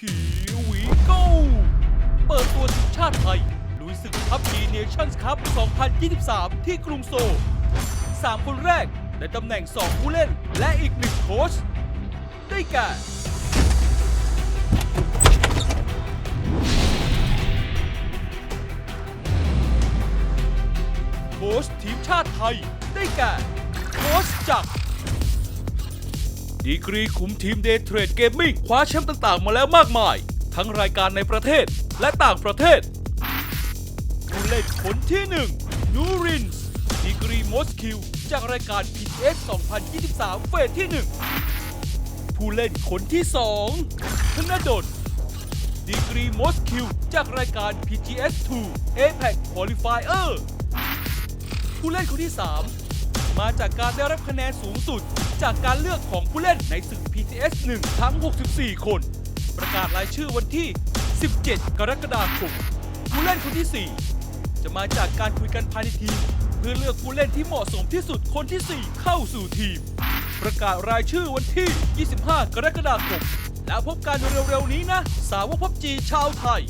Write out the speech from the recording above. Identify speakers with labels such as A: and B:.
A: Here we go เปิดตัวทีมชาติไทย ลุยศึกคัพดีเนชั่นส์คัพ 2023 ที่กรุงโซลสามคนแรกในตำแหน่ง 2 ผู้เล่น และอีกหนึ่งโค้ช ได้แก่โค้ชทีมชาติไทย ได้แก่โค้ชจักร ดีกรีคุมทีมเดย์เทรดเกมมิ่งคว้าแชมป์ต่างๆ มาแล้วมากมาย ทั้งรายการในประเทศและต่างประเทศผู้เล่นคนที่1นูรินส์ดีกรีมอสคิวจากรายการ PTX 2023 เฟสที่ 1 ผู้เล่นคนที่ 2 ธนดลดีกรีมอสคิวจากรายการ PTS 2 APEC Qualifier ผู้เล่นคนที่ 3 มาจากการได้รับคะแนนสูงสุด จากการเลือกของผู้เล่นในศึก PTS 1 ทั้ง 64 คน ประกาศรายชื่อวันที่ 17 กรกฎาคมผู้เล่นคนที่ 4 จะมาจากการคุยกันภายในทีม เพื่อเลือกผู้เล่นที่เหมาะสมที่สุดคนที่ 4 เข้าสู่ทีม ประกาศรายชื่อวันที่ 25 กรกฎาคมแล้วพบกันเร็วๆนี้นะ สาวกพับจีชาวไทย